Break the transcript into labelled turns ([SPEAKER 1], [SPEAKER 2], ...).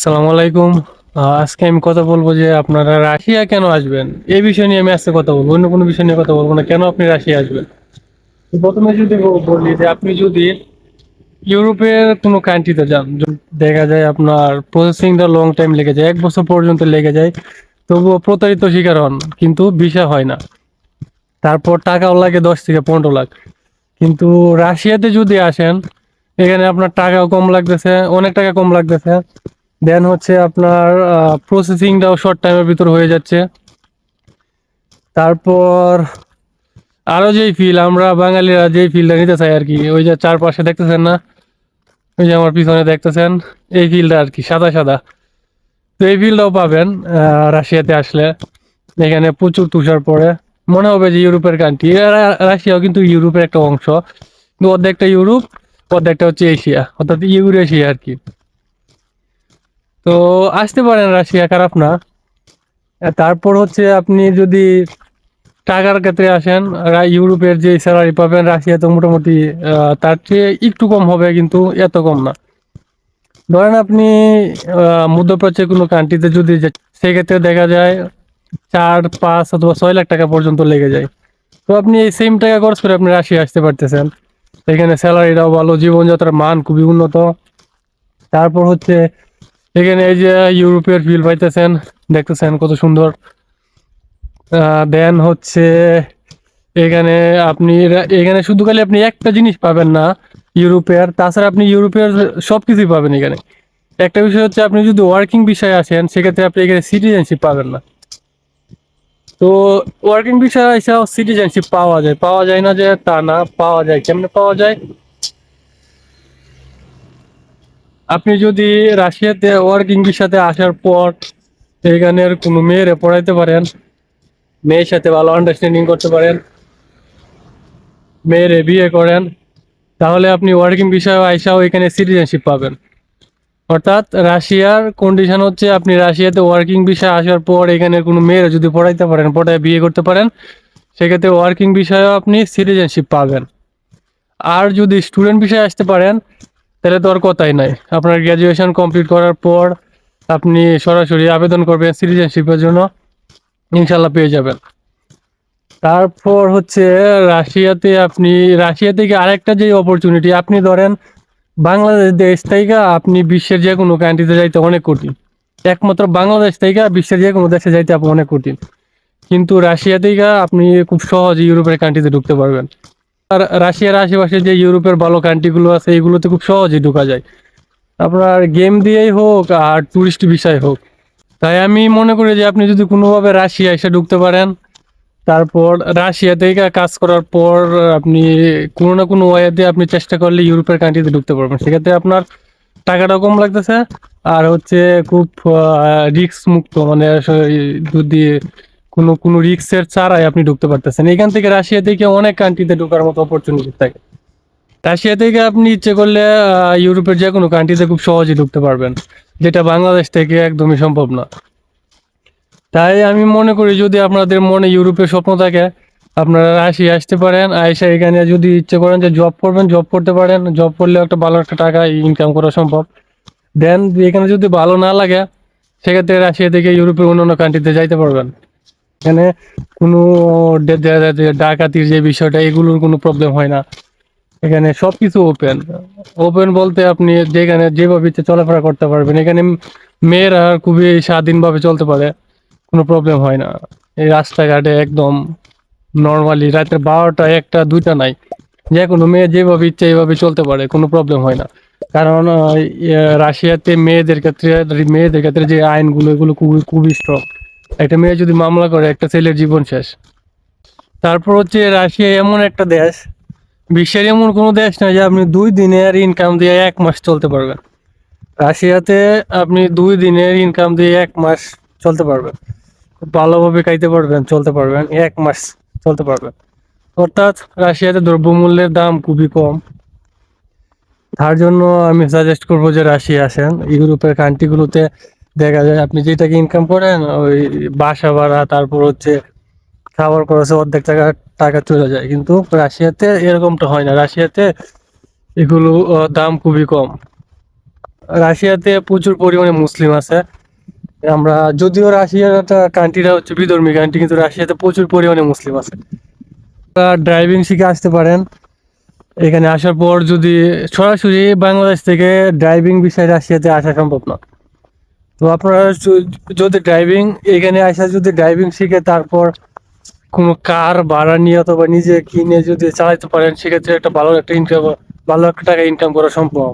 [SPEAKER 1] আসসালামু আলাইকুম। আজকে আমি কথা বলব যে আপনারা রাশিয়া কেন আসবেন? এই বিষয় নিয়ে আমি আজকে কথা বলব, অন্য কোনো বিষয় নিয়ে কথা বলব না। কেন আপনি রাশিয়া আসবেন? প্রথমে যদি বলি যে আপনি যদি ইউরোপের কোনো কান্ট্রিতে যান দেখা যায় আপনার প্রসেসিংটা লং টাইম লেগে যায়, এক বছর পর্যন্ত লেগে যায়, তবুও প্রতারিত শিকার হন, কিন্তু ভিসা হয় না। তারপর টাকাও লাগে দশ থেকে পনেরো লাখ। কিন্তু রাশিয়াতে যদি আসেন, এখানে আপনার টাকাও কম লাগতেছে, অনেক টাকা কম লাগতেছে। দেন হচ্ছে আপনার প্রসেসিংটাও শর্ট টাইমের ভিতর হয়ে যাচ্ছে। তারপর আরও যেই ফিল আমরা বাঙালিরা যেই ফিলটা নিতে চাই আর কি, ওই যে চারপাশে দেখতেছেন না? ওই যে আমার পিছনে দেখতেছেন, এই ফিলটা আর কি, সাদা সাদা। তো এই ফিলটাও পাবেন রাশিয়াতে আসলে। এখানে প্রচুর তুষার পড়ে। মনে হবে যে ইউরোপের কান্ট্রি রাশিয়াও কিন্তু ইউরোপের একটা অংশ। কিন্তু অর্ধেকটা ইউরোপ, অর্ধেকটা হচ্ছে এশিয়া, অর্থাৎ ইউরেশিয়া আর কি। তো আসতে পারেন, রাশিয়া খারাপ না। তারপর হচ্ছে আপনি যদি টাকার ক্ষেত্রে আসেন ইউরোপের যে স্যালারি পাবেন, রাশিয়া তো মোটামুটি তার চেয়ে একটু কম হবে, কিন্তু এত কম না। ধরেন আপনি মধ্যপ্রাচ্যের কোনো কান্ট্রিতে যদি সেক্ষেত্রে দেখা যায় চার, পাঁচ অথবা ছয় লাখ টাকা পর্যন্ত লেগে যায়। তো আপনি এই সেম টাকা খরচ করে আপনি রাশিয়া আসতে পারতেছেন। এখানে স্যালারিটাও ভালো, জীবনযাত্রার মান খুবই উন্নত। তারপর হচ্ছে এখানে এই যে ইউরোপের ফিল পাইতেছেন, দেখতেছেন কত সুন্দর। দেন হচ্ছে এখানে আপনি এখানে শুধু খালি আপনি একটা জিনিস পাবেন না, ইউরোপের, তাছাড়া আপনি ইউরোপের সব কিছুই পাবেন এখানে। একটা বিষয় হচ্ছে আপনি যদি ওয়ার্কিং বিষয়ে আসেন, সেক্ষেত্রে আপনি এখানে সিটিজেনশিপ পাবেন না। তো ওয়ার্কিং বিষয়ে সিটিজেনশিপ পাওয়া যায়। পাওয়া যায় না যে তা না, পাওয়া যায়। কেমনে পাওয়া যায়? আপনি যদি রাশিয়াতে ওয়ার্কিং ভিসাতে আসার পর এখানের কোনো মেয়েরে পড়াইতে পারেন, মেয়ের সাথে ভালো আন্ডারস্ট্যান্ডিং করতে পারেন, মেয়েরে বিয়ে করেন, তাহলে আপনি ওয়ার্কিং বিষয়ে আইসাও এখানে সিটিজেনশিপ পাবেন। অর্থাৎ রাশিয়ার কন্ডিশন হচ্ছে আপনি রাশিয়াতে ওয়ার্কিং বিষয়ে আসার পর এখানে কোনো মেয়েরা যদি পড়াইতে পারেন, পড়ায় বিয়ে করতে পারেন, সেক্ষেত্রে ওয়ার্কিং বিষয়েও আপনি সিটিজেনশিপ পাবেন। আর যদি স্টুডেন্ট বিষয়ে আসতে পারেন তাহলে তো আর কথাই নাই। আপনার গ্র্যাজুয়েশন কমপ্লিট করার পর আপনি সরাসরি আবেদন করবেন সিটিজেনশিপের জন্য। ইনশাল্লাহ পেয়ে যাবেন। তারপর হচ্ছে রাশিয়াতে আপনি, রাশিয়া থেকে আরেকটা যে অপরচুনিটি আপনি ধরেন বাংলাদেশ দেশ থেকে আপনি বিশ্বের যে কোনো কান্ট্রিতে যাইতে অনেক কঠিন। একমাত্র বাংলাদেশ থেকে বিশ্বের যে কোনো দেশে যাইতে আপনি অনেক কঠিন। কিন্তু রাশিয়া থেকে আপনি খুব সহজে ইউরোপের কান্ট্রিতে ঢুকতে পারবেন। আর রাশিয়ার আশেপাশে যে ইউরোপের ভালো কান্ট্রিগুলো আছে এইগুলোতে খুব সহজেই ঢোকা যায়। আপনার গেম দিয়েই হোক আর টুরিস্ট বিষয় হোক। তাই আমি মনে করি যে আপনি যদি কোনোভাবে রাশিয়া এসে ঢুকতে পারেন, তারপর রাশিয়া থেকে কাজ করার পর আপনি কোনো না কোনো ওয়েতে আপনি চেষ্টা করলে ইউরোপের কান্ট্রিতে ঢুকতে পারবেন। সেক্ষেত্রে আপনার টাকাটা কম লাগতেছে। আর হচ্ছে খুব রিস্ক মুক্ত মানে যদি কোনো কোনো রিস্কের ছাড়াই আপনি ঢুকতে পারতেছেন। এখান থেকে রাশিয়া থেকে অনেক কান্ট্রিতে ঢোকার মতো অপরচুনিটি থাকে। রাশিয়া থেকে আপনি ইচ্ছে করলে ইউরোপের যে কোনো কান্ট্রিতে খুব সহজেই ঢুকতে পারবেন। যেটা বাংলাদেশ থেকে একদমই সম্ভব না। তাই আমি মনে করি যদি আপনাদের মনে ইউরোপের স্বপ্ন থাকে, আপনারা রাশিয়া আসতে পারেন। আইসা এখানে যদি ইচ্ছে করেন যে জব করবেন জব করতে পারেন। জব করলে একটা ভালো একটা টাকা ইনকাম করা সম্ভব। দেন এখানে যদি ভালো না লাগে, সেক্ষেত্রে রাশিয়া থেকে ইউরোপের অন্যান্য কান্ট্রিতে যাইতে পারবেন। এখানে কোনো ডাকাতির যে বিষয়টা, এগুলোর কোনো প্রবলেম হয় না। এখানে সবকিছু ওপেন ওপেন বলতে আপনি যেখানে যেভাবে ইচ্ছে চলাফেরা করতে পারবেন। এখানে মেয়েরা খুবই স্বাধীনভাবে চলতে পারে। কোনো প্রবলেম হয় না। এই রাস্তাঘাটে একদম নর্মালি রাতের বারোটা, একটা, দুইটা নাই। যে কোনো মেয়ে যেভাবে ইচ্ছে এইভাবে চলতে পারে, কোনো প্রবলেম হয় না। কারণ রাশিয়াতে মেয়েদের ক্ষেত্রে মেয়েদের ক্ষেত্রে যে আইনগুলো, এগুলো খুবই খুবই স্ট্রং একটা মেয়ে যদি মামলা করে, একটা ছেলের জীবন শেষ। তারপর হচ্ছে রাশিয়া এমন একটা দেশ, বিশ্বের এমন কোনো দেশ নয় যে আপনি দুই দিনের ইনকাম দিয়ে এক মাস চলতে পারবেন। রাশিয়াতে আপনি দুই দিনের ইনকাম দিয়ে এক মাস চলতে পারবেন। খুব ভালোভাবে খাইতে পারবেন, চলতে পারবেন, এক মাস চলতে পারবেন। অর্থাৎ রাশিয়াতে দ্রব্যমূল্যের দাম খুবই কম। তার জন্য আমি সাজেস্ট করব যে রাশিয়া আসেন, ইউরোপের কান্ট্রিগুলোতে দেখা যায় আপনি যেটাকে ইনকাম করেন, ওই বাসা ভাড়া, তারপর হচ্ছে খাবার খরচে অর্ধেক টাকা টাকা চলে যায়। কিন্তু রাশিয়াতে এরকমটা হয় না। রাশিয়াতে এগুলো দাম খুবই কম। রাশিয়াতে প্রচুর পরিমাণে মুসলিম আছে। আমরা, যদিও রাশিয়ার একটা কান্ট্রিটা হচ্ছে বিধর্মী কান্ট্রি কিন্তু রাশিয়াতে প্রচুর পরিমাণে মুসলিম আছে। ড্রাইভিং শিখে আসতে পারেন। এখানে আসার পর যদি সরাসরি বাংলাদেশ থেকে ড্রাইভিং বিষয়ে রাশিয়াতে আসা সম্ভব না। তো আপনারা যদি ড্রাইভিং এখানে আসা যদি ড্রাইভিং শিখে, তারপর কোনো কার ভাড়া নিয়ে অথবা নিজে কিনে যদি চালাইতে পারেন, সেক্ষেত্রে একটা ভালো একটা ইনকাম ভালো একটা টাকা ইনকাম করা সম্ভব।